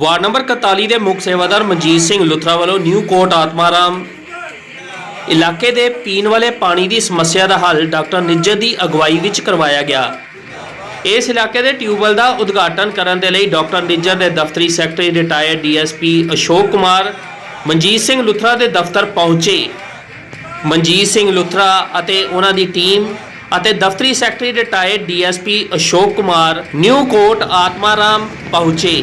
Ward number 41 ਦੇ ਮੁੱਖ ਸੇਵਾਦਾਰ ਮਨਜੀਤ ਸਿੰਘ ਲੁਥਰਾ ਵੱਲੋਂ ਨਿਊ ਕੋਟ ਆਤਮਾਰਾਮ ਇਲਾਕੇ ਦੇ ਪੀਣ ਵਾਲੇ ਪਾਣੀ ਦੀ ਸਮੱਸਿਆ ਦਾ ਹੱਲ ਡਾਕਟਰ ਨਿੱਜਰ ਦੀ ਅਗਵਾਈ ਵਿੱਚ ਕਰਵਾਇਆ ਗਿਆ। ਇਸ ਇਲਾਕੇ ਦੇ ਟਿਊਬਵੈੱਲ ਦਾ ਉਦਘਾਟਨ ਕਰਨ ਦੇ ਲਈ ਡਾਕਟਰ ਨਿੱਜਰ ਦੇ ਦਫ਼ਤਰੀ secretary retired DSP Ashok Kumar, Manjit Singh Luthra ਦੇ ਦਫ਼ਤਰ ਪਹੁੰਚੇ। ਮਨਜੀਤ ਸਿੰਘ ਲੁਥਰਾ ਅਤੇ ਉਹਨਾਂ ਦੀ ਟੀਮ ਅਤੇ ਦਫ਼ਤਰੀ secretary retired DSP Ashok Kumar New Kot Atmaram ਪਹੁੰਚੇ।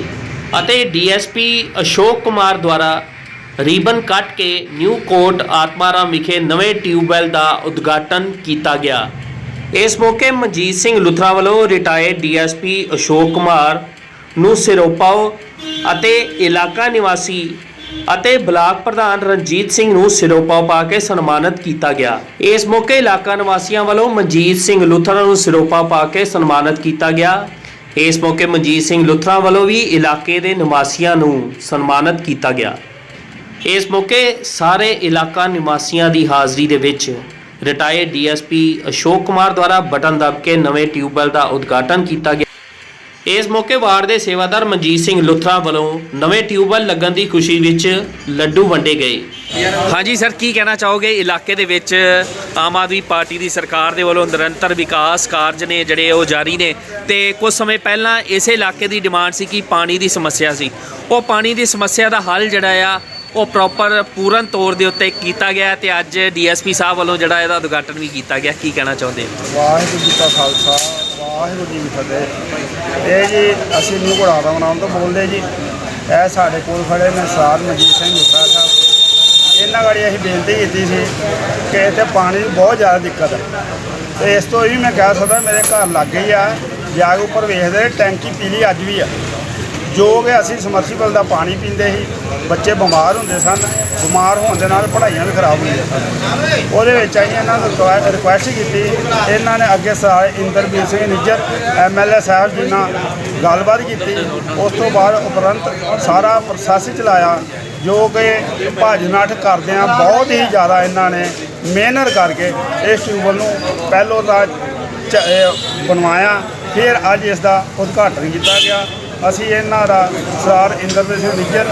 ਅਤੇ ਡੀਐਸਪੀ ਅਸ਼ੋਕ ਕੁਮਾਰ ਦੁਆਰਾ ਰੀਬਨ ਕੱਟ ਕੇ ਨਿਊ ਕੋਟ ਆਤਮਾਰਾਮ ਵਿਖੇ ਨਵੇਂ ਟਿਊਬਵੈੱਲ ਦਾ ਉਦਘਾਟਨ ਕੀਤਾ ਗਿਆ। ਇਸ ਮੌਕੇ ਮਨਜੀਤ ਸਿੰਘ ਲੁਥਰਾ ਵੱਲੋਂ ਰਿਟਾਇਰਡ ਡੀਐਸਪੀ ਅਸ਼ੋਕ ਕੁਮਾਰ ਨੂੰ ਸਿਰੋਪਾਓ ਅਤੇ ਇਲਾਕਾ ਨਿਵਾਸੀ ਅਤੇ ਬਲਾਕ ਪ੍ਰਧਾਨ ਰਣਜੀਤ ਸਿੰਘ ਨੂੰ ਸਿਰੋਪਾ ਪਾ ਕੇ ਸਨਮਾਨਿਤ ਕੀਤਾ ਗਿਆ। ਇਸ ਮੌਕੇ ਇਲਾਕਾ ਨਿਵਾਸੀਆਂ ਵੱਲੋਂ ਮਨਜੀਤ ਸਿੰਘ ਲੁਥਰਾ ਨੂੰ ਸਿਰੋਪਾ ਪਾ ਕੇ ਸਨਮਾਨਿਤ ਕੀਤਾ ਗਿਆ। ਇਸ ਮੌਕੇ ਮਨਜੀਤ ਸਿੰਘ ਲੁਥਰਾ ਵੱਲੋਂ ਵੀ ਇਲਾਕੇ ਦੇ ਨਿਵਾਸੀਆਂ ਨੂੰ ਸਨਮਾਨਿਤ ਕੀਤਾ ਗਿਆ। ਇਸ ਮੌਕੇ ਸਾਰੇ ਇਲਾਕਾ ਨਿਵਾਸੀਆਂ ਦੀ ਹਾਜ਼ਰੀ ਦੇ ਵਿੱਚ ਰਿਟਾਇਰਡ ਡੀਐਸਪੀ ਅਸ਼ੋਕ ਕੁਮਾਰ ਦੁਆਰਾ ਬਟਨ ਦਬ ਕੇ ਨਵੇਂ ਟਿਊਬਵੈੱਲ ਦਾ ਉਦਘਾਟਨ ਕੀਤਾ ਗਿਆ। ਇਸ ਮੌਕੇ ਵਾਰਡ ਦੇ ਸੇਵਾਦਾਰ ਮਨਜੀਤ ਸਿੰਘ ਲੁਥਰਾ ਵੱਲੋਂ ਨਵੇਂ ਟਿਊਬਵੈੱਲ ਲੱਗਣ ਦੀ ਖੁਸ਼ੀ ਵਿੱਚ ਲੱਡੂ ਵੰਡੇ ਗਏ। ਹਾਂਜੀ ਸਰ ਕੀ ਕਹਿਣਾ ਚਾਹੋਗੇ? ਇਲਾਕੇ ਦੇ ਵਿੱਚ ਆਮ ਆਦਮੀ ਪਾਰਟੀ ਦੀ ਸਰਕਾਰ ਦੇ ਵੱਲੋਂ ਨਿਰੰਤਰ ਵਿਕਾਸ ਕਾਰਜ ਨੇ ਜਿਹੜੇ ਉਹ ਜਾਰੀ ਨੇ ਤੇ ਕੁਝ ਸਮੇਂ ਪਹਿਲਾਂ ਇਸੇ ਇਲਾਕੇ ਦੀ ਡਿਮਾਂਡ ਸੀ ਕਿ ਪਾਣੀ ਦੀ ਸਮੱਸਿਆ ਸੀ। ਉਹ ਪਾਣੀ ਦੀ ਸਮੱਸਿਆ ਦਾ ਹੱਲ ਜਿਹੜਾ ਆ ਉਹ ਪ੍ਰੋਪਰ ਪੂਰਨ ਤੌਰ ਦੇ ਉੱਤੇ ਕੀਤਾ ਗਿਆ ਤੇ ਅੱਜ ਡੀਐਸਪੀ ਸਾਹਿਬ ਵੱਲੋਂ ਜਿਹੜਾ ਇਹਦਾ ਉਦਘਾਟਨ ਵੀ ਕੀਤਾ ਗਿਆ। ਕੀ ਕਹਿਣਾ ਚਾਹੁੰਦੇ ਹੋ? ਵਾਹਿਗੁਰੂ ਜੀ ਕਾ ਖਾਲਸਾ ਵਾਹਿਗੁਰੂ ਜੀ ਕੀ ਫਤਿਹ। ਇਹ ਜੀ, ਅਸੀਂ ਨਿਊ ਘੋੜਾ ਬਣਾਉਣ ਤੋਂ ਬੋਲਦੇ ਜੀ। ਇਹ ਸਾਡੇ ਕੋਲ ਖੜੇ ਨੇ ਸਰਦਾਰ ਮਨਜੀਤ ਸਿੰਘ ਗੁੱਸਾ ਸਾਹਿਬ। ਇਹਨਾਂ ਵਾਰੀ ਅਸੀਂ ਬੇਨਤੀ ਕੀਤੀ ਸੀ ਕਿ ਇੱਥੇ ਪਾਣੀ ਦੀ ਬਹੁਤ ਜ਼ਿਆਦਾ ਦਿੱਕਤ ਹੈ। ਤੇ ਇਸ ਤੋਂ ਇਹ ਵੀ ਮੈਂ ਕਹਿ ਸਕਦਾ, ਮੇਰੇ ਘਰ ਲੱਗ ਗਈ ਆ। ਜਾ ਕੇ ਉੱਪਰ ਵੇਖਦੇ, ਟੈਂਕੀ ਪੀਲੀ ਅੱਜ ਵੀ ਆ। ਜੋ ਕਿ ਅਸੀਂ ਸਮਰਸੀਬਲ ਦਾ ਪਾਣੀ ਪੀਂਦੇ ਸੀ, ਬੱਚੇ ਬਿਮਾਰ ਹੁੰਦੇ ਸਨ। ਬਿਮਾਰ ਹੋਣ ਦੇ ਨਾਲ ਪੜ੍ਹਾਈਆਂ ਵੀ ਖਰਾਬ ਹੋਈਆਂ। ਸਨ ਉਹਦੇ ਵਿੱਚ ਅਸੀਂ ਇਹਨਾਂ ਨੂੰ ਰਿਕੁਐਸਟ ਕੀਤੀ। ਇਹਨਾਂ ਨੇ ਅੱਗੇ ਸਾਰੇ ਇੰਦਰਬੀਰ ਸਿੰਘ ਨਿੱਜਰ ਐਮਐਲਏ ਸਾਹਿਬ ਜੀ ਨਾਲ ਗੱਲਬਾਤ ਕੀਤੀ। ਉਸ ਤੋਂ ਬਾਅਦ ਉਪਰੰਤ ਸਾਰਾ ਪ੍ਰੋਸੈਸ ਚਲਾਇਆ, ਜੋ ਕਿ ਭੱਜ ਨੱਠ ਕਰਦੇ ਆ ਬਹੁਤ ਹੀ ਜ਼ਿਆਦਾ ਇਹਨਾਂ ਨੇ ਮਿਹਨਤ ਕਰਕੇ ਇਸ ਟਿਊਬਲ ਨੂੰ ਪਹਿਲੋਂ ਦਾ ਬਣਵਾਇਆ, ਫਿਰ ਅੱਜ ਇਸ ਦਾ ਉਦਘਾਟਨ ਕੀਤਾ ਗਿਆ। ਅਸੀਂ ਇਹਨਾਂ ਦਾ ਸਰਦਾਰ ਇੰਦਰਜੀਤ ਸਿੰਘ ਨਿੱਜਰ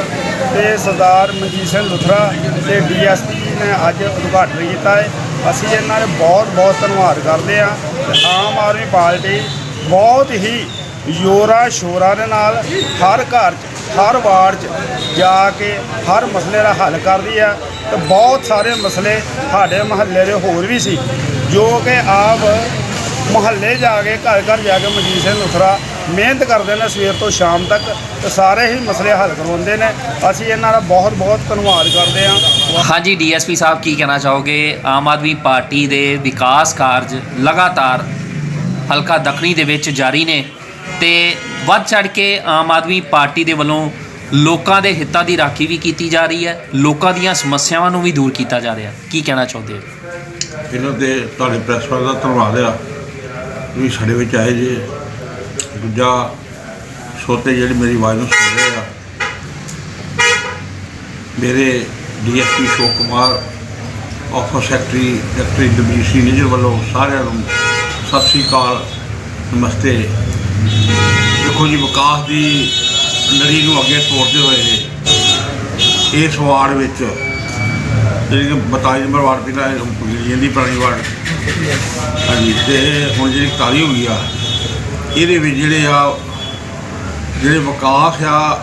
ਤੇ ਸਰਦਾਰ ਮਨਜੀਤ ਸਿੰਘ ਲੁਥਰਾ ਤੇ ਡੀਐਸਪੀ ਨੇ ਅੱਜ ਉਦਘਾਟਨ ਕੀਤਾ ਹੈ। ਅਸੀਂ ਇਹਨਾਂ ਦਾ ਬਹੁਤ ਬਹੁਤ ਧੰਨਵਾਦ ਕਰਦੇ ਹਾਂ। ਤੇ ਆਮ ਆਦਮੀ ਪਾਰਟੀ ਬਹੁਤ ਹੀ ਜ਼ੋਰਾਂ ਸ਼ੋਰਾਂ ਦੇ ਨਾਲ ਹਰ ਘਰ 'ਚ, ਹਰ ਵਾਰਡ 'ਚ ਜਾ ਕੇ ਹਰ ਮਸਲੇ ਦਾ ਹੱਲ ਕਰਦੀ ਹੈ ਤੇ ਬਹੁਤ ਸਾਰੇ ਮਸਲੇ ਸਾਡੇ ਮਹੱਲੇ ਦੇ ਹੋਰ ਵੀ ਸੀ, ਜੋ ਕਿ ਆਪ ਮੁਹੱਲੇ ਜਾ ਕੇ ਘਰ ਘਰ ਜਾ ਕੇ ਮਨਜੀਤ ਸਿੰਘ ਲੁਥਰਾ ਮਿਹਨਤ ਕਰਦੇ ਨੇ ਸਵੇਰ ਤੋਂ ਸ਼ਾਮ ਤੱਕ ਤੇ ਸਾਰੇ ਹੀ ਮਸਲੇ ਹੱਲ ਕਰਵਾਉਂਦੇ ਨੇ। ਅਸੀਂ ਇਹਨਾਂ ਦਾ ਬਹੁਤ ਬਹੁਤ ਧੰਨਵਾਦ ਕਰਦੇ ਹਾਂ। ਹਾਂਜੀ ਡੀਐਸਪੀ ਸਾਹਿਬ ਕੀ ਕਹਿਣਾ ਚਾਹੋਗੇ? ਆਮ ਆਦਮੀ ਪਾਰਟੀ ਦੇ ਵਿਕਾਸ ਕਾਰਜ ਲਗਾਤਾਰ ਹਲਕਾ ਦੱਖਣੀ ਦੇ ਵਿੱਚ ਜਾਰੀ ਨੇ ਤੇ ਵੱਧ ਚੜ ਕੇ ਆਮ ਆਦਮੀ ਪਾਰਟੀ ਦੇ ਵੱਲੋਂ ਲੋਕਾਂ ਦੇ ਹਿੱਤਾਂ ਦੀ ਰਾਖੀ ਵੀ ਕੀਤੀ ਜਾ ਰਹੀ ਹੈ। ਲੋਕਾਂ ਦੀਆਂ ਸਮੱਸਿਆਵਾਂ ਨੂੰ ਵੀ ਦੂਰ ਕੀਤਾ ਜਾ ਰਿਹਾ ਕੀ ਕਹਿਣਾ ਚਾਹੁੰਦੇ ਹੋ ਇਹਨਾਂ ਦੇ ਤੁਹਾਡੇ ਪ੍ਰੈਸ ਵਾਲੇ ਦਾ ਧੰਨਵਾਦ ਆ ਤੁਸੀਂ ਸਾਡੇ ਵਿੱਚ ਆਏ ਜੇ। ਦੂਜਾ ਸੋਤੇ ਜਿਹੜੇ ਮੇਰੀ ਆਵਾਜ਼ ਨੂੰ ਸੁਣ ਰਹੇ ਆ, ਮੇਰੇ DSP Ashok Kumar office secretary doctor Inderjit Nijjar ਵੱਲੋਂ ਸਾਰਿਆਂ ਨੂੰ ਸਤਿ ਸ੍ਰੀ ਅਕਾਲ, ਨਮਸਤੇ। ਦੇਖੋ ਜੀ, ਵਿਕਾਸ ਦੀ ਲੜੀ ਨੂੰ ਅੱਗੇ ਤੋਰਦੇ ਹੋਏ ਇਸ ਵਾਰਡ ਵਿੱਚ ਜਿਹੜੀ ਕਿ 42 ਨੰਬਰ ਵਾਰਡ, ਪਹਿਲਾਂ ਜਾਂਦੀ ਪੁਰਾਣੀ ਵਾਰਡ, ਹਾਂਜੀ, ਤੇ ਹੁਣ ਜਿਹੜੀ ਕਾਲੀ ਹੋ ਗਈ ਆ ਇਹਦੇ ਵਿੱਚ ਜਿਹੜੇ ਆ ਜਿਹੜੇ ਵਿਕਾਸ ਆ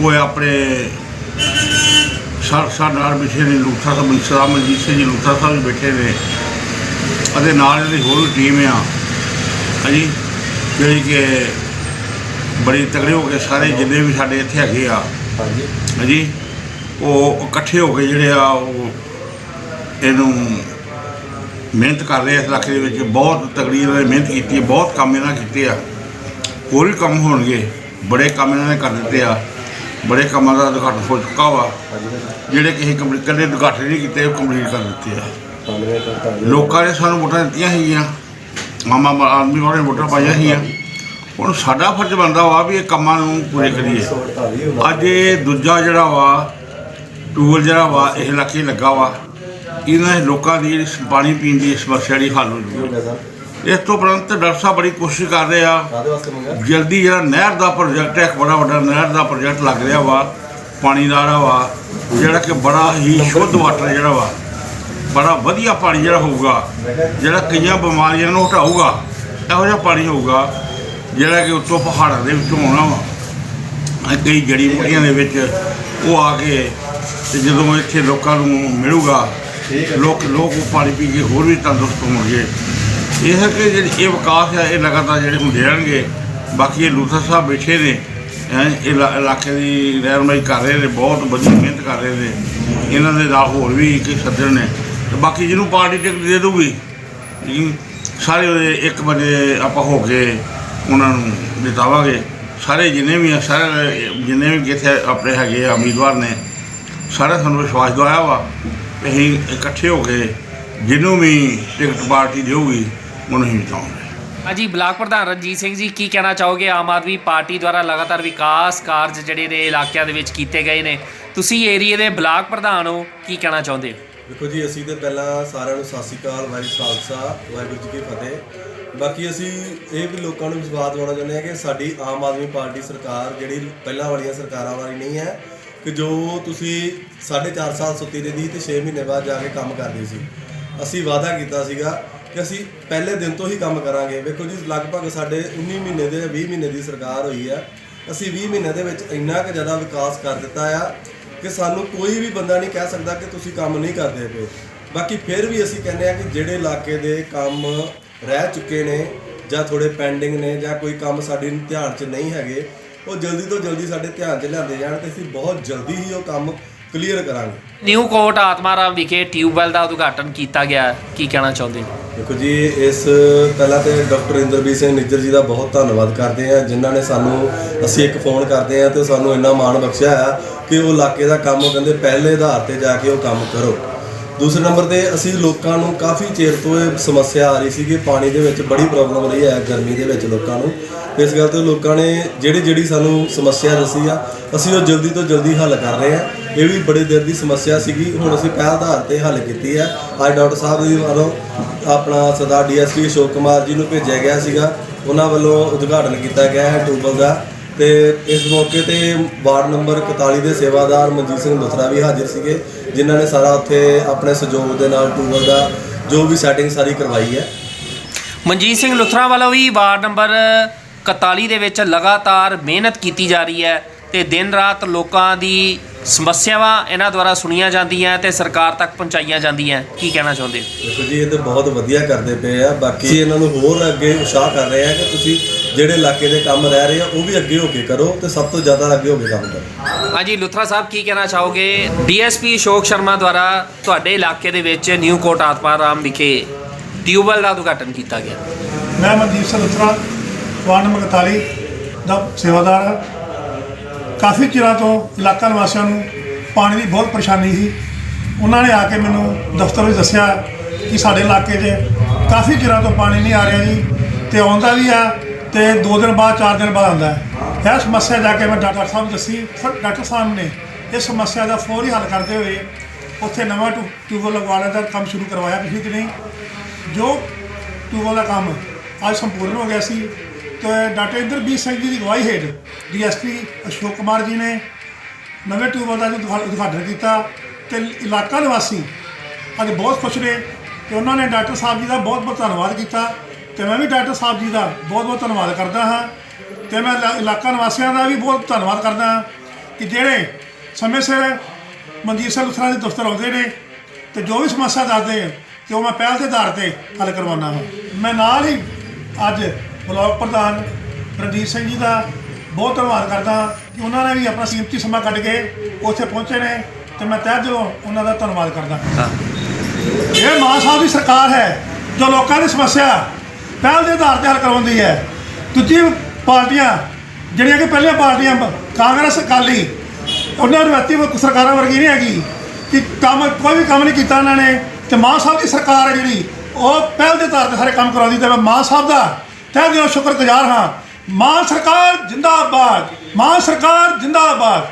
ਉਹ ਆਪਣੇ ਸਰ ਸਰ ਨਾਲ ਬੈਠੇ ਨੇ ਲੂਥਾ ਸਾਹਿਬ ਮਨਸਰਾ ਮਨਜੀਤ ਸਿੰਘ ਜੀ ਲੂਥਾ ਸਾਹਿਬ ਬੈਠੇ ਨੇ। ਅਤੇ ਨਾਲ ਇਹਦੀ ਹੋਰ ਟੀਮ ਆ। ਹਾਂਜੀ? ਜਿਹੜੀ ਕਿ ਬੜੀ ਤਗੜੇ ਹੋ ਕੇ ਸਾਰੇ ਜਿੰਨੇ ਵੀ ਸਾਡੇ ਇੱਥੇ ਹੈਗੇ ਆ। ਹਾਂਜੀ? ਉਹ ਇਕੱਠੇ ਹੋ ਕੇ ਜਿਹੜੇ ਆ ਉਹ ਇਹਨੂੰ ਮਿਹਨਤ ਕਰ ਰਹੇ ਆ ਇਸ ਇਲਾਕੇ ਦੇ ਵਿੱਚ, ਬਹੁਤ ਤਕੜੀ ਇਹਨਾਂ ਨੇ ਮਿਹਨਤ ਕੀਤੀ ਹੈ ਬਹੁਤ ਕੰਮ ਇਹਨਾਂ ਕੀਤੇ ਆ। ਹੋਰ ਵੀ ਕੰਮ ਹੋਣਗੇ, ਬੜੇ ਕੰਮ ਇਹਨਾਂ ਨੇ ਕਰ ਦਿੱਤੇ ਆ। ਬੜੇ ਕੰਮਾਂ ਦਾ ਉਦਘਾਟਨ ਹੋ ਚੁੱਕਾ ਵਾ। ਜਿਹੜੇ ਕਿਸੇ ਕੰਪਨੀ ਕਦੇ ਉਦਘਾਟਨ ਨਹੀਂ ਕੀਤੇ, ਉਹ ਕੰਪਲੀਟ ਕਰ ਦਿੱਤੇ ਆ। ਲੋਕਾਂ ਨੇ ਸਾਨੂੰ ਵੋਟਾਂ ਦਿੱਤੀਆਂ ਸੀਗੀਆਂ। ਮਾਮਾ ਆਦਮੀ ਵਾਲੇ ਨੇ ਵੋਟਾਂ ਪਾਈਆਂ ਸੀਗੀਆਂ। ਹੁਣ ਸਾਡਾ ਫਰਜ਼ ਬਣਦਾ ਵਾ ਵੀ ਇਹ ਕੰਮਾਂ ਨੂੰ ਪੂਰੇ ਕਰੀਏ। ਅੱਜ ਇਹ ਦੂਜਾ ਜਿਹੜਾ ਵਾ ਟੂਲ ਜਿਹੜਾ ਵਾ ਇਹ ਇਲਾਕੇ ਲੱਗਾ ਵਾ। ਇਹਨਾਂ ਲੋਕਾਂ ਦੀ ਜਿਹੜੀ ਪਾਣੀ ਪੀਣ ਦੀ ਸਮੱਸਿਆ ਜਿਹੜੀ ਹੱਲ ਹੋ। ਜੂਗੀ ਇਸ ਤੋਂ ਉਪਰੰਤ ਡਾਕਟਰ ਸਾਹਿਬ ਬੜੀ ਕੋਸ਼ਿਸ਼ ਕਰ ਰਹੇ ਆ। ਜਲਦੀ ਜਿਹੜਾ ਨਹਿਰ ਦਾ ਪ੍ਰੋਜੈਕਟ ਹੈ ਇੱਕ ਬੜਾ ਵੱਡਾ ਨਹਿਰ ਦਾ ਪ੍ਰੋਜੈਕਟ ਲੱਗ ਰਿਹਾ ਵਾ ਪਾਣੀ ਦਾ ਜਿਹੜਾ ਵਾ ਜਿਹੜਾ ਕਿ ਬੜਾ ਹੀ ਸ਼ੁੱਧ ਵਾਟਰ ਜਿਹੜਾ ਵਾ ਬੜਾ ਵਧੀਆ ਪਾਣੀ ਜਿਹੜਾ ਹੋਊਗਾ ਜਿਹੜਾ ਕਈਆਂ ਬਿਮਾਰੀਆਂ ਨੂੰ ਹਟਾਊਗਾ ਇਹੋ ਜਿਹਾ ਪਾਣੀ ਹੋਊਗਾ ਜਿਹੜਾ ਕਿ ਉੱਤੋਂ ਪਹਾੜਾਂ ਦੇ ਵਿੱਚੋਂ ਆਉਣਾ ਵਾ। ਕਈ ਜੜੀ ਬੂਟੀਆਂ ਦੇ ਵਿੱਚ ਉਹ ਆ ਕੇ ਤੇ ਜਦੋਂ ਇੱਥੇ ਲੋਕਾਂ ਨੂੰ ਮਿਲੂਗਾ ਲੋਕ ਲੋਕ ਉਹ ਪਾਣੀ ਪੀ ਕੇ ਹੋਰ ਵੀ ਤੰਦਰੁਸਤ ਹੋਣਗੇ। ਇਹ ਹੈ ਕਿ ਜਿਹੜੀ ਇਹ ਵਿਕਾਸ ਹੈ ਇਹ ਲਗਾਤਾਰ ਜਿਹੜੇ ਹੁੰਦੇ ਰਹਿਣਗੇ। ਬਾਕੀ ਇਹ ਲੂਥਰ ਸਾਹਿਬ ਬੈਠੇ ਨੇ ਇਹ ਇਲਾ- ਇਲਾਕੇ ਦੀ ਰਹਿਨਮਾਈ ਕਰ ਰਹੇ ਨੇ, ਬਹੁਤ ਵਧੀਆ ਮਿਹਨਤ ਕਰ ਰਹੇ ਨੇ। ਇਹਨਾਂ ਦੇ ਨਾਲ ਹੋਰ ਵੀ ਕਈ ਸੱਜਣ ਨੇ। ਤੇ ਬਾਕੀ ਜਿਹਨੂੰ ਪਾਰਟੀ ਟਿਕਟ ਦੇ ਦੂਗੀ ਸਾਰੇ ਉਹਦੇ ਇੱਕ ਵਜੇ ਆਪਾਂ ਹੋ ਕੇ ਉਹਨਾਂ ਨੂੰ ਜਿਤਾਵਾਂਗੇ ਸਾਰੇ ਜਿੰਨੇ ਵੀ ਆ, ਸਾਰੇ ਜਿੰਨੇ ਵੀ ਕਿਥੇ ਆਪਣੇ ਹੈਗੇ ਆ ਉਮੀਦਵਾਰ ਨੇ ਸਾਰਾ ਸਾਨੂੰ ਵਿਸ਼ਵਾਸ ਦਵਾਇਆ ਵਾ। ਅਸੀਂ ਇਕੱਠੇ ਹੋ ਕੇ ਜਿਹਨੂੰ ਵੀ ਟਿਕਟ ਪਾਰਟੀ ਦੇਊਗੀ ਉਹਨੂੰ ਹੀ ਜਿਤਾਵਾਂਗੇ ਹਾਂਜੀ ਬਲਾਕ ਪ੍ਰਧਾਨ ਰਣਜੀਤ ਸਿੰਘ ਜੀ ਕੀ ਕਹਿਣਾ ਚਾਹੋਗੇ? ਆਮ ਆਦਮੀ ਪਾਰਟੀ ਦੁਆਰਾ ਲਗਾਤਾਰ ਵਿਕਾਸ ਕਾਰਜ ਜਿਹੜੇ ਨੇ ਇਲਾਕਿਆਂ ਦੇ ਵਿੱਚ ਕੀਤੇ ਗਏ ਨੇ। ਤੁਸੀਂ ਏਰੀਏ ਦੇ ਬਲਾਕ ਪ੍ਰਧਾਨ ਹੋ ਕੀ ਕਹਿਣਾ ਚਾਹੁੰਦੇ ਹੋ? ਦੇਖੋ ਜੀ ਅਸੀਂ ਤੇ ਪਹਿਲਾਂ ਸਾਰਿਆਂ ਨੂੰ ਸਤਿ ਸ਼੍ਰੀ ਅਕਾਲ ਵਾਹਿਗੁਰੂ ਖਾਲਸਾ ਵਾਹਿਗੁਰੂ ਜੀ ਕੀ ਫਤਿਹ। ਬਾਕੀ ਅਸੀਂ ਇਹ ਵੀ ਲੋਕਾਂ ਨੂੰ ਵਿਸ਼ਵਾਸ ਦਿਵਾਉਣਾ ਚਾਹੁੰਦੇ ਹਾਂ ਕਿ ਸਾਡੀ ਆਮ ਆਦਮੀ ਪਾਰਟੀ ਸਰਕਾਰ ਜਿਹੜੀ ਪਹਿਲਾਂ ਵਾਲੀਆਂ ਸਰਕਾਰਾਂ ਵਾਲੀ ਨਹੀਂ ਹੈ ਕਿ ਜੋ ਤੁਸੀਂ 4.5 ਸਾਲ ਸੁੱਤੀ ਰਹਿੰਦੀ ਤੇ 6 ਮਹੀਨੇ ਬਾਅਦ ਜਾ ਕੇ ਕੰਮ ਕਰਦੀ ਸੀ। ਅਸੀਂ ਵਾਅਦਾ ਕੀਤਾ ਸੀਗਾ ਕਿ ਅਸੀਂ ਪਹਿਲੇ ਦਿਨ ਤੋਂ ਹੀ ਕੰਮ ਕਰਾਂਗੇ। ਵੇਖੋ ਜੀ, ਲਗਭਗ ਸਾਡੇ 19 ਮਹੀਨੇ ਦੇ 20 ਮਹੀਨੇ ਦੀ ਸਰਕਾਰ ਹੋਈ ਆ। ਅਸੀਂ 20 ਮਹੀਨੇ ਦੇ ਵਿੱਚ ਇੰਨਾ ਕੁ ਜ਼ਿਆਦਾ ਵਿਕਾਸ ਕਰ ਦਿੱਤਾ ਆ ਕਿ ਸਾਨੂੰ ਕੋਈ ਵੀ ਬੰਦਾ ਨਹੀਂ ਕਹਿ ਸਕਦਾ ਕਿ ਤੁਸੀਂ ਕੰਮ ਨਹੀਂ ਕਰਦੇ ਪਏ। ਬਾਕੀ ਫਿਰ ਵੀ ਅਸੀਂ ਕਹਿੰਦੇ ਆ ਕਿ ਜਿਹੜੇ ਇਲਾਕੇ ਦੇ ਕੰਮ ਰਹਿ ਚੁੱਕੇ ਨੇ ਜਾਂ ਥੋੜੇ ਪੈਂਡਿੰਗ ਨੇ ਜਾਂ ਕੋਈ ਕੰਮ ਸਾਡੇ ਧਿਆਨ 'ਚ ਨਹੀਂ ਹੈਗੇ ਉਹ ਜਲਦੀ ਤੋਂ ਜਲਦੀ ਸਾਡੇ ਧਿਆਨ 'ਚ ਲਿਆਂਦੇ ਜਾਣ ਤੇ ਅਸੀਂ ਬਹੁਤ ਜਲਦੀ ਹੀ ਉਹ ਕੰਮ ਕਲੀਅਰ ਕਰਾਂਗੇ। ਨਿਊ ਕੋਟ ਆਤਮਾਰਾਮ ਵਿਖੇ ਟਿਊਬਵੈਲ ਦਾ ਉਦਘਾਟਨ ਕੀਤਾ ਗਿਆ। ਕੀ ਕਹਿਣਾ ਚਾਹੁੰਦੇ ਹੋ? ਦੇਖੋ ਜੀ ਇਸ ਪਹਿਲਾਂ ਤੇ ਡਾਕਟਰ ਇੰਦਰਬੀਰ ਸਿੰਘ ਨਿੱਜਰ ਜੀ ਦਾ ਬਹੁਤ ਧੰਨਵਾਦ ਕਰਦੇ ਆ ਜਿਨ੍ਹਾਂ ਨੇ ਸਾਨੂੰ ਅਸੀਂ ਇੱਕ ਫੋਨ ਕਰਦੇ ਆ ਤੇ ਸਾਨੂੰ ਇੰਨਾ ਮਾਣ ਬਖਸ਼ਿਆ ਆ ਕਿ ਉਹ ਇਲਾਕੇ ਦਾ ਕੰਮ ਉਹ ਕਹਿੰਦੇ ਪਹਿਲੇ ਆਧਾਰ ਤੇ ਜਾ ਕੇ ਉਹ ਕੰਮ ਕਰੋ। ਦੂਸਰੇ ਨੰਬਰ ਤੇ ਅਸੀਂ ਲੋਕਾਂ ਨੂੰ ਕਾਫੀ ਚਿਰ ਤੋਂ ਇਹ ਸਮੱਸਿਆ ਆ ਰਹੀ ਸੀ ਕਿ ਪਾਣੀ ਦੇ ਵਿੱਚ ਬੜੀ ਪ੍ਰੋਬਲਮ ਰਹੀ ਹੈ ਗਰਮੀ ਦੇ ਵਿੱਚ ਲੋਕਾਂ ਨੂੰ। ਇਸ ਗੱਲ ਤੇ ਲੋਕਾਂ ਨੇ ਜਿਹੜੀ ਜਿਹੜੀ ਸਾਨੂੰ ਸਮੱਸਿਆ ਦੱਸੀ ਆ, ਅਸੀਂ ਉਹ ਜਲਦੀ ਤੋਂ ਜਲਦੀ ਹੱਲ ਕਰ ਰਹੇ ਆ ਇਹ ਵੀ ਬੜੇ ਦਿਨ ਦੀ ਸਮੱਸਿਆ ਸੀਗੀ, ਹੁਣ ਅਸੀਂ ਪਹਿਲ ਆਧਾਰ ਤੇ ਹੱਲ ਕੀਤੀ ਹੈ। ਅੱਜ ਡਾਕਟਰ ਸਾਹਿਬ ਜੀ ਵੱਲੋਂ ਆਪਣਾ ਸਰਦਾਰ ਡੀਐਸਪੀ ਅਸ਼ੋਕ ਕੁਮਾਰ ਜੀ ਨੂੰ ਭੇਜਿਆ ਗਿਆ ਸੀਗਾ। ਉਹਨਾਂ ਵੱਲੋਂ ਉਦਘਾਟਨ ਕੀਤਾ ਗਿਆ ਹੈ ਟਿਊਬਲ ਦਾ। ਤੇ ਇਸ ਮੌਕੇ ਤੇ ਵਾਰਡ ਨੰਬਰ 41 ਦੇ ਸੇਵਾਦਾਰ ਮਨਜੀਤ ਸਿੰਘ ਲੁਥਰਾ ਵੀ ਹਾਜ਼ਰ ਸੀਗੇ, ਜਿਨ੍ਹਾਂ ਨੇ ਸਾਰਾ ਉੱਥੇ ਆਪਣੇ ਸਹਿਯੋਗ ਦੇ ਨਾਲ ਟੂਰ ਦਾ ਜੋ ਵੀ ਸੈਟਿੰਗ ਸਾਰੀ ਕਰਵਾਈ ਹੈ। ਮਨਜੀਤ ਸਿੰਘ ਲੁਥਰਾ ਵੱਲੋਂ ਵੀ ਵਾਰਡ ਨੰਬਰ 41 ਦੇ ਵਿੱਚ ਲਗਾਤਾਰ ਮਿਹਨਤ ਕੀਤੀ ਜਾ ਰਹੀ ਹੈ ਤੇ ਦਿਨ ਰਾਤ ਲੋਕਾਂ ਦੀ ਸਮੱਸਿਆਵਾਂ ਇਹਨਾਂ ਦੁਆਰਾ ਸੁਣੀਆਂ ਜਾਂਦੀਆਂ ਤੇ ਸਰਕਾਰ ਤੱਕ ਪਹੁੰਚਾਈਆਂ ਜਾਂਦੀਆਂ। ਕੀ ਕਹਿਣਾ ਚਾਹੁੰਦੇ ਹੋ? ਦੇਖੋ ਜੀ ਇਹ ਤੇ ਬਹੁਤ ਵਧੀਆ ਕਰਦੇ ਪਏ ਆ। ਬਾਕੀ ਇਹਨਾਂ ਨੂੰ ਹੋਰ ਅੱਗੇ ਉਤਸ਼ਾਹ ਕਰ ਰਹੇ ਆ ਕਿ ਤੁਸੀਂ ਜਿਹੜੇ ਇਲਾਕੇ ਦੇ ਕੰਮ ਰਹਿ ਰਹੇ ਆ ਉਹ ਵੀ ਅੱਗੇ ਹੋ ਕੇ ਕਰੋ ਤੇ ਸਭ ਤੋਂ ਜ਼ਿਆਦਾ ਅੱਗੇ ਹੋ ਕੇ ਕੰਮ ਕਰੋ। ਹਾਂਜੀ ਲੁਥਰਾ ਸਾਹਿਬ ਕੀ ਕਹਿਣਾ ਚਾਹੋਗੇ? ਡੀਐਸਪੀ ਅਸ਼ੋਕ ਸ਼ਰਮਾ ਦੁਆਰਾ ਤੁਹਾਡੇ ਇਲਾਕੇ ਦੇ ਵਿੱਚ ਨਿਊ ਕੋਟ ਆਤਮਾਰਾਮ ਵਿਖੇ ਟਿਊਬਵੈਲ ਦਾ ਉਦਘਾਟਨ ਕੀਤਾ ਗਿਆ। ਮੈਂ ਮਨਦੀਪ ਸਿੰਘ ਲੁਥਰਾ ਵਾਰਡ ਨੰਬਰ 41 ਦਾ ਸੇਵਾਦਾਰ ਹਾਂ। ਕਾਫੀ ਚਿਰਾਂ ਤੋਂ ਇਲਾਕਾ ਨਿਵਾਸੀਆਂ ਨੂੰ ਪਾਣੀ ਦੀ ਬਹੁਤ ਪਰੇਸ਼ਾਨੀ ਸੀ। ਉਹਨਾਂ ਨੇ ਆ ਕੇ ਮੈਨੂੰ ਦਫ਼ਤਰ ਵਿੱਚ ਦੱਸਿਆ ਕਿ ਸਾਡੇ ਇਲਾਕੇ 'ਚ ਕਾਫੀ ਚਿਰਾਂ ਤੋਂ ਪਾਣੀ ਨਹੀਂ ਆ ਰਿਹਾ ਜੀ ਤੇ ਆਉਂਦਾ ਵੀ ਆ ਤੇ 2 ਦਿਨ ਬਾਅਦ 4 ਦਿਨ ਬਾਅਦ ਆਉਂਦਾ ਹੈ। ਇਹ ਸਮੱਸਿਆ ਜਾ ਕੇ ਮੈਂ ਡਾਕਟਰ ਸਾਹਿਬ ਦੱਸੀ। ਫਿਰ ਡਾਕਟਰ ਸਾਹਿਬ ਨੇ ਇਸ ਸਮੱਸਿਆ ਦਾ ਫੌਰੀ ਹੱਲ ਕਰਦੇ ਹੋਏ ਉੱਥੇ ਨਵਾਂ ਟਿਊ- ਟਿਊਬਵੈੱਲ ਲਗਵਾਉਣ ਦਾ ਕੰਮ ਸ਼ੁਰੂ ਕਰਵਾਇਆ, ਪਿਛਲੀ ਦਿਨੀ। ਜੋ ਟਿਊਬਵੈੱਲ ਦਾ ਕੰਮ ਅੱਜ ਸੰਪੂਰਨ ਹੋ ਗਿਆ ਸੀ। ਡਾਕਟਰ ਇੰਦਰਬੀਰ ਸਿੰਘ ਜੀ ਦੀ ਅਗਵਾਈ ਹੇਠ ਡੀਐਸਪੀ ਅਸ਼ੋਕ ਕੁਮਾਰ ਜੀ ਨੇ ਨਵੇਂ ਟਿਊਬਵੈੱਲ ਦਾ ਉਦਘਾ- ਉਦਘਾਟਨ ਕੀਤਾ ਤੇ ਇਲਾਕਾ ਨਿਵਾਸੀ ਅੱਜ ਬਹੁਤ ਖੁਸ਼ ਨੇ ਤੇ ਉਹਨਾਂ ਨੇ ਡਾਕਟਰ ਸਾਹਿਬ ਜੀ ਦਾ ਬਹੁਤ ਬਹੁਤ ਧੰਨਵਾਦ ਕੀਤਾ ਤੇ ਮੈਂ ਵੀ ਡਾਕਟਰ ਸਾਹਿਬ ਜੀ ਦਾ ਬਹੁਤ ਬਹੁਤ ਧੰਨਵਾਦ ਕਰਦਾ ਹਾਂ ਤੇ ਮੈਂ ਇਲਾ- ਇਲਾਕਾ ਨਿਵਾਸੀਆਂ ਦਾ ਵੀ ਬਹੁਤ ਧੰਨਵਾਦ ਕਰਦਾ ਹਾਂ ਕਿ ਜਿਹੜੇ ਸਮੇਂ ਸਿਰ ਮਨਜੀਤ ਸਿੰਘ ਲੁਥਰਾ ਦੇ ਦਫ਼ਤਰ ਆਉਂਦੇ ਨੇ ਤੇ ਜੋ ਵੀ ਸਮੱਸਿਆ ਦੱਸਦੇ ਆ ਕਿ ਉਹ ਮੈਂ ਪਹਿਲ ਦੇ ਆਧਾਰ ਤੇ ਹੱਲ ਕਰਵਾਉਣਾ ਹਾਂ। ਮੈਂ ਨਾਲ ਹੀ ਅੱਜ ਬਲਾਕ ਪ੍ਰਧਾਨ ਰਣਜੀਤ ਸਿੰਘ ਜੀ ਦਾ ਬਹੁਤ ਧੰਨਵਾਦ ਕਰਦਾ ਕਿ ਉਹਨਾਂ ਨੇ ਵੀ ਆਪਣਾ ਕੀਮਤੀ ਸਮਾਂ ਕੱਢ ਕੇ ਉੱਥੇ ਪਹੁੰਚੇ ਨੇ ਤੇ ਮੈਂ ਤਹਿ ਦਿਲੋਂ ਉਹਨਾਂ ਦਾ ਧੰਨਵਾਦ ਕਰਦਾ ਇਹ ਮਾਨ ਸਾਹਿਬ ਦੀ ਸਰਕਾਰ ਹੈ ਜੋ ਲੋਕਾਂ ਦੀ ਸਮੱਸਿਆ ਪਹਿਲ ਦੇ ਆਧਾਰ ਤੇ ਹੱਲ ਕਰਵਾਉਂਦੀ ਹੈ। ਦੂਜੀ ਪਾਰਟੀਆਂ ਜਿਹੜੀਆਂ ਕਿ ਪਹਿਲੀਆਂ ਪਾਰਟੀਆਂ ਕਾਂਗਰਸ ਅਕਾਲੀ ਉਹਨਾਂ ਦੀ ਵਿਅਕਤੀ ਸਰਕਾਰਾਂ ਵਰਗੀ ਨਹੀਂ ਹੈਗੀ ਕਿ ਕੰਮ ਕੋਈ ਵੀ ਕੰਮ ਨਹੀਂ ਕੀਤਾ ਉਹਨਾਂ ਨੇ। ਤੇ ਮਾਨ ਸਾਹਿਬ ਦੀ ਸਰਕਾਰ ਹੈ ਜਿਹੜੀ ਉਹ ਪਹਿਲ ਦੇ ਆਧਾਰ ਤੇ ਸਾਰੇ ਕੰਮ ਕਰਾਉਂਦੀ ਤੇ ਮੈਂ ਮਾਨ ਸਾਹਿਬ ਦਾ ਤਹਿ ਦਿਲੋਂ ਸ਼ੁਕਰਗੁਜ਼ਾਰ ਹਾਂ। ਮਾਂ ਸਰਕਾਰ ਜਿੰਦਾਬਾਦ ਮਾਂ ਸਰਕਾਰ ਜਿੰਦਾਬਾਦ।